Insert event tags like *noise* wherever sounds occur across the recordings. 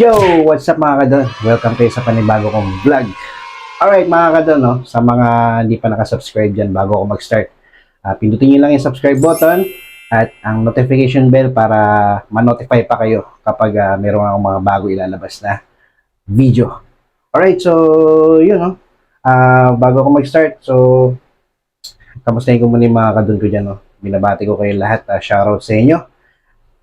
Yo! What's up mga kadon? Welcome kayo sa panibago kong vlog. Alright mga kadon, no? sa mga hindi pa nakasubscribe dyan bago ako mag-start, ah, pindutin nyo lang yung subscribe button at ang notification bell para ma-notify pa kayo kapag ah, meron akong mga bago ilalabas na video. Alright, so yun, no? Ah, bago ako mag-start, so kamustahin ko muna yung mga kadon ko dyan, no? Binabati ko kayo lahat, ah, shoutout sa inyo.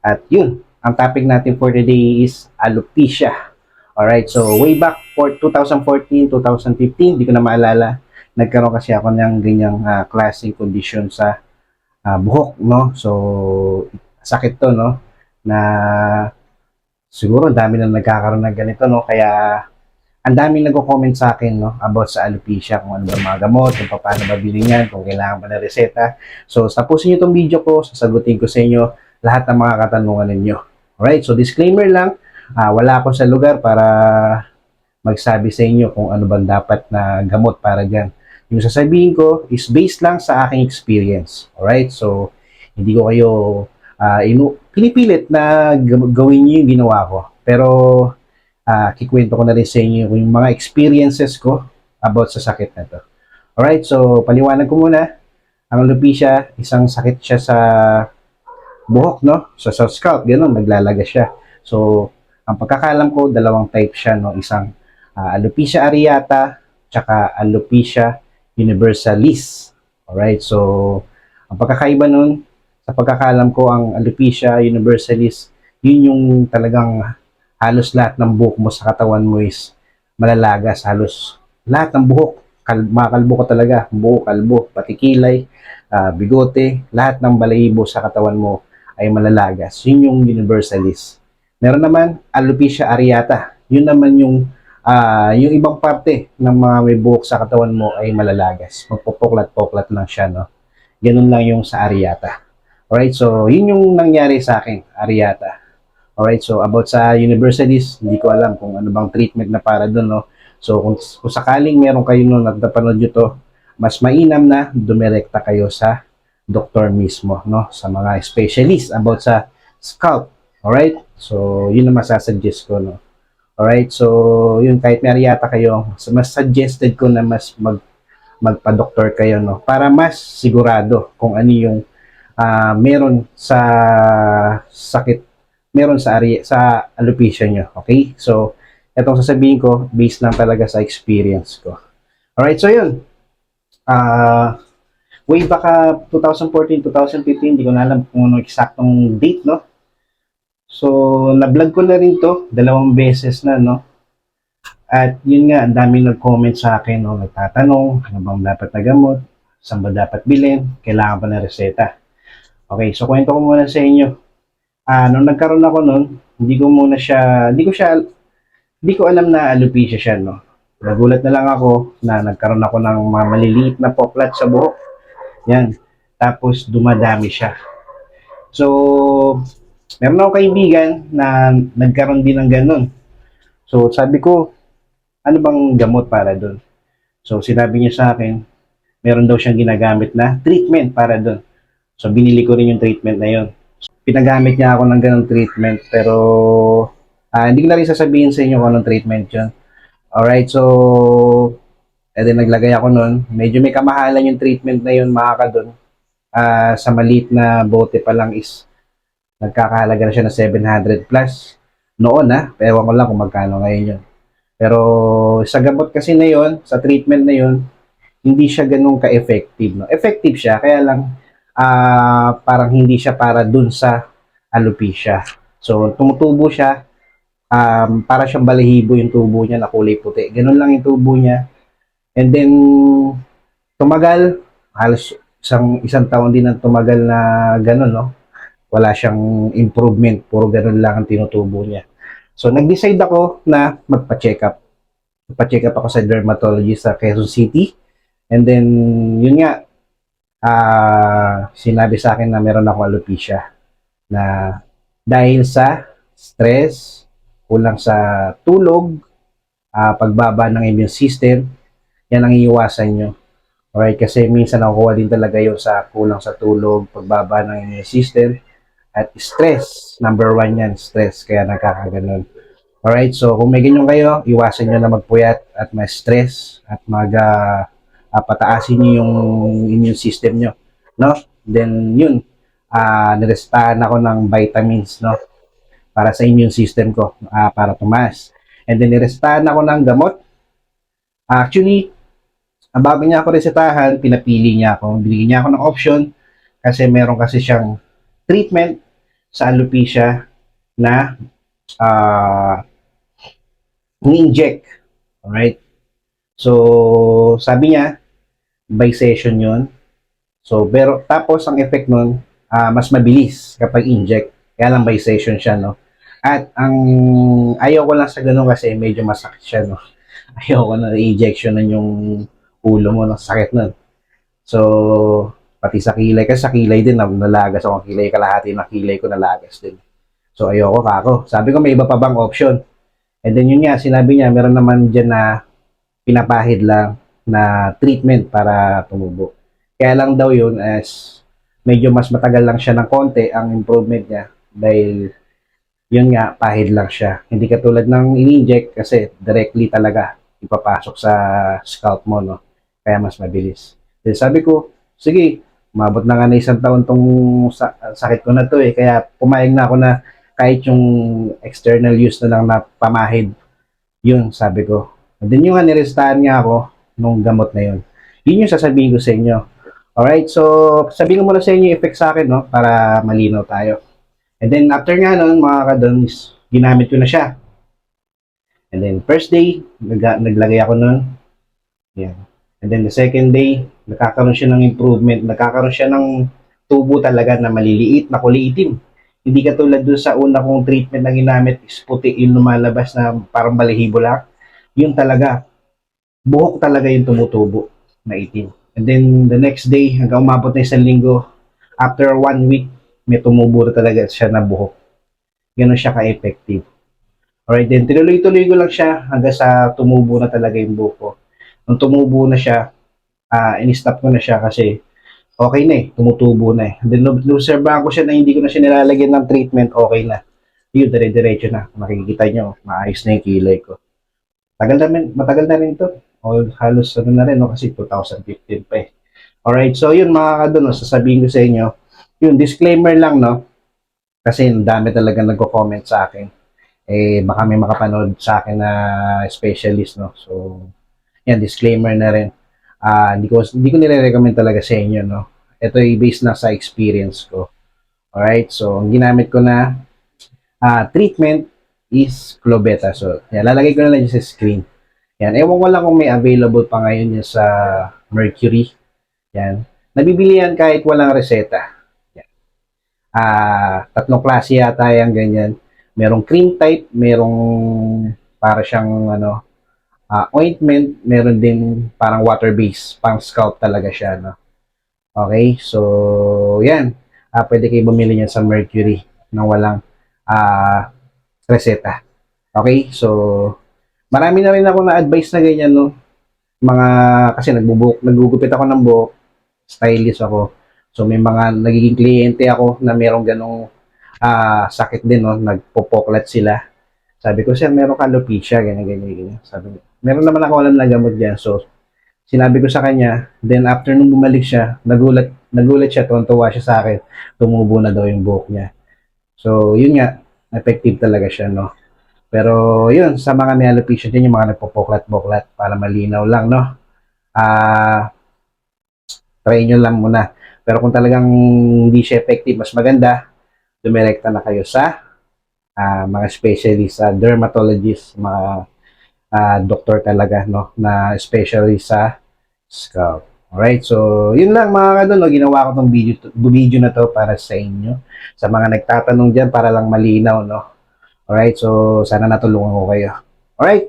At yun, ang topic natin for today is alopecia. Alright, so way back for 2014, 2015, di ko na maalala, nagkaroon kasi ako ng ganyang uh, klaseng condition sa ah, buhok, no? So, sakit to, no? Na siguro dami na nagkakaroon ng ganito, no? Kaya ang daming nagko-comment sa akin, no? About sa alopecia, kung ano ba mga gamot, kung paano mabili niyan, kung kailangan ba ng reseta. So, tapusin niyo itong video ko, sasagutin ko sa inyo lahat ng mga katanungan ninyo. Alright, so disclaimer lang, ah, wala ako sa lugar para magsabi sa inyo kung ano bang dapat na gamot para dyan. Yung sasabihin ko is based lang sa aking experience. Alright, so hindi ko kayo ah, inu- pinipilit na gaw- gawin niyo yung ginawa ko. Pero ah, kikwento ko na rin sa inyo yung mga experiences ko about sa sakit na to. Alright, so paliwanag ko muna. Ang alopecia, isang sakit siya sa buhok, no? So, sa scalp, gano'n, naglalaga siya. So, ang pagkakalam ko, dalawang type siya, no? Isang ah, alopecia areata, tsaka alopecia universalis. Alright, so, ang pagkakaiba nun, sa pagkakalam ko, ang alopecia universalis, yun yung talagang halos lahat ng buhok mo sa katawan mo is malalagas. Halos lahat ng buhok, kal makalbo ka talaga, buhok, kalbo, pati kilay, ah, bigote, lahat ng balahibo sa katawan mo ay malalagas. Yun yung universalis. Meron naman alopecia areata. Yun naman yung ah, yung ibang parte ng mga may buhok sa katawan mo ay malalagas. Magpupuklat-puklat lang siya, no? Ganun lang yung sa areata. Alright, so yun yung nangyari sa akin, areata. Alright, so about sa universalis, hindi ko alam kung ano bang treatment na para doon, no? So kung, kung sakaling meron kayo nun at napanood nyo to, mas mainam na dumirekta kayo sa doktor mismo, no? Sa mga specialist about sa scalp. Alright? So, yun ang masasuggest ko, no? Alright? So, yun, kahit may ariyata kayo, mas- suggested ko na mas mag, magpa-doktor kayo, no? Para mas sigurado kung ano yung ah, meron sa sakit, meron sa ari sa alopecia nyo. Okay? So, etong sasabihin ko, based lang talaga sa experience ko. Alright, so yun. Ah, way back ah, 2014, 2015, hindi ko na alam kung ano eksaktong date, no? So, na-vlog ko na rin to, dalawang beses na, no? At yun nga, ang daming nag-comment sa akin, no? Nagtatanong, ano bang dapat na gamot? Saan ba dapat bilhin? Kailangan ba ng reseta? Okay, so kwento ko muna sa inyo. Ah, nung nagkaroon ako nun, hindi ko muna siya, hindi ko siya, hindi ko alam na alopecia siya, no? Nagulat na lang ako na nagkaroon ako ng mga maliliit na poklat sa buhok. Yan. Tapos dumadami siya. So, meron ako kaibigan na nagkaroon din ng ganun. So, sabi ko, ano bang gamot para doon? So, sinabi niya sa akin, meron daw siyang ginagamit na treatment para doon. So, binili ko rin yung treatment na yun. Pinagamit niya ako ng ganung treatment, pero ah, hindi ko na rin sasabihin sa inyo kung anong treatment yun. Alright, so, eh din naglagay ako nun. Medyo may kamahalan yung treatment na yun, mga kadon. Ah, sa maliit na bote pa lang is nagkakahalaga na siya ng 700 plus. Noon na, pero ewan ko lang kung magkano ngayon yun. Pero sa gamot kasi na yun, sa treatment na yun, hindi siya ganun ka-effective. No? Effective siya, kaya lang ah parang hindi siya para dun sa alopecia. So, tumutubo siya, um, para siyang balahibo yung tubo niya na kulay puti. Ganun lang yung tubo niya. And then, tumagal, halos isang, isang taon din ang tumagal na ganun, no? Wala siyang improvement, puro ganun lang ang tinutubo niya. So, nag-decide ako na magpa-check up. Magpa-check up ako sa dermatologist sa Quezon City. And then, yun nga, ah sinabi sa akin na meron akong alopecia na dahil sa stress, kulang sa tulog, ah, pagbaba ng immune system, yan ang iiwasan nyo. Alright, kasi minsan nakukuha din talaga yun sa kulang sa tulog, pagbaba ng immune system, at stress. Number one yan, stress. Kaya nagkakaganon. Alright, so kung may ganyan kayo, iwasan nyo na magpuyat at ma-stress at mag ah, pataasin nyo yung immune system nyo. No? Then, yun, ah nirestahan ako ng vitamins, no? Para sa immune system ko, ah, para tumaas. And then, nirestahan ako ng gamot. Actually, ang bago niya ako resetahan, pinapili niya ako. Binigyan niya ako ng option kasi meron kasi siyang treatment sa alopecia na ah ni-inject. Alright? So, sabi niya, by session yun. So, pero tapos ang effect nun, ah, mas mabilis kapag inject. Kaya lang by session siya, no? At ang ayaw ko lang sa ganun kasi medyo masakit siya, no? *laughs* Ayaw ko na injection nun yung ulo mo, no? Sakit nun. So, pati sa kilay, kasi sa kilay din, na- nalagas ako ang kilay, kalahati ng kilay ko nalagas din. So, ayoko ka ako. Sabi ko, may iba pa bang option? And then yun nga, sinabi niya, meron naman dyan na pinapahid lang na treatment para tumubo. Kaya lang daw yun as medyo mas matagal lang siya ng konti ang improvement niya dahil yun nga, pahid lang siya. Hindi katulad ng in-inject kasi directly talaga ipapasok sa scalp mo, no? Kaya mas mabilis. Then sabi ko, sige, umabot na nga na isang taon tong sa- sakit ko na to eh. Kaya pumayag na ako na kahit yung external use na lang na pamahid, yun, sabi ko. And then yung nirestahan nga ako nung gamot na yun. Yun yung sasabihin ko sa inyo. Alright, so sabihin ko muna sa inyo yung effect sa akin, no, para malinaw tayo. And then after nga nun, mga kadon, ginamit ko na siya. And then first day, nag naglagay ako nun. Yan. And then the second day, nagkakaroon siya ng improvement. Nagkakaroon siya ng tubo talaga na maliliit, na kulay itim. Hindi katulad dun sa una kong treatment na ginamit, is puti yung lumalabas na parang balahibo lang. Yun talaga, buhok talaga yung tumutubo na itim. And then the next day, hanggang umabot na isang linggo, after one week, may tumubo talaga siya na buhok. Ganun siya ka-effective. Alright, then tinuloy-tuloy ko lang siya hanggang sa tumubo na talaga yung buhok ko. Nung tumubo na siya, ah in-stop ko na siya kasi okay na eh, tumutubo na eh. Then nung obserbahan ko siya na hindi ko na siya nilalagyan ng treatment, okay na. Yun, dire-diretso na. Makikita nyo, maayos na yung kilay ko. Tagal na matagal na rin to. O halos ano na rin, no? kasi 2015 pa eh. Alright, so yun mga kadon, no? sasabihin ko sa inyo, yun, disclaimer lang, no? Kasi ang dami talaga nagko-comment sa akin. Eh, baka may makapanood sa akin na specialist, no? So, yan, disclaimer na rin. Ah, hindi ko hindi ko nire-recommend talaga sa inyo, no. Ito ay based na sa experience ko. Alright, so ang ginamit ko na ah, treatment is Clobeta. So, yan, lalagay ko na lang sa screen. Yan, ewan ko lang kung may available pa ngayon yan sa Mercury. Yan. Nabibili yan kahit walang reseta. Yan. Ah, tatlong klase yata yan ganyan. Merong cream type, merong para siyang ano, ah, ointment, meron din parang water base, pang scalp talaga siya, no? Okay, so yan. Ah, pwede kayo bumili niyan sa Mercury na walang ah, reseta. Okay, so marami na rin ako na-advise na ganyan, no? Mga, kasi nagbubuk, nagugupit ako ng buhok, stylist ako. So may mga nagiging kliyente ako na merong ganong ah, sakit din, no? Nagpopoklat sila. Sabi ko, sir, meron ka alopecia, ganyan, ganyan, ganyan. Sabi niya, meron naman ako alam na gamot dyan. So, sinabi ko sa kanya, then after nung bumalik siya, nagulat, nagulat siya, tuwan-tuwa siya sa akin, tumubo na daw yung buhok niya. So, yun nga, effective talaga siya, no? Pero, yun, sa mga may alopecia din, yung mga nagpopoklat-boklat, para malinaw lang, no? Ah, try nyo lang muna. Pero kung talagang hindi siya effective, mas maganda, dumirekta na kayo sa ah, mga specialist, ah, dermatologist, mga ah, doktor talaga, no, na especially sa scalp. Alright, so yun lang mga kadon, no, ginawa ko tong video, to- video na to para sa inyo. Sa mga nagtatanong dyan, para lang malinaw, no. Alright, so sana natulungan ko kayo. Alright,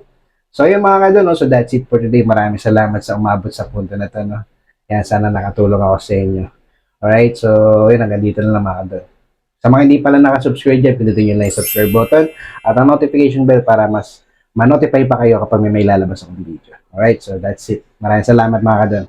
so yun mga kadon, no, so that's it for today. Maraming salamat sa umabot sa punto na to, no. Yan, sana nakatulong ako sa inyo. Alright, so yun, hanggang dito na lang mga kadon. Sa mga hindi pala nakasubscribe dyan, pindutin nyo lang yung subscribe button at ang notification bell para mas ma-notify pa kayo kapag may may lalabas akong video. Alright, so that's it. Maraming salamat mga kadon.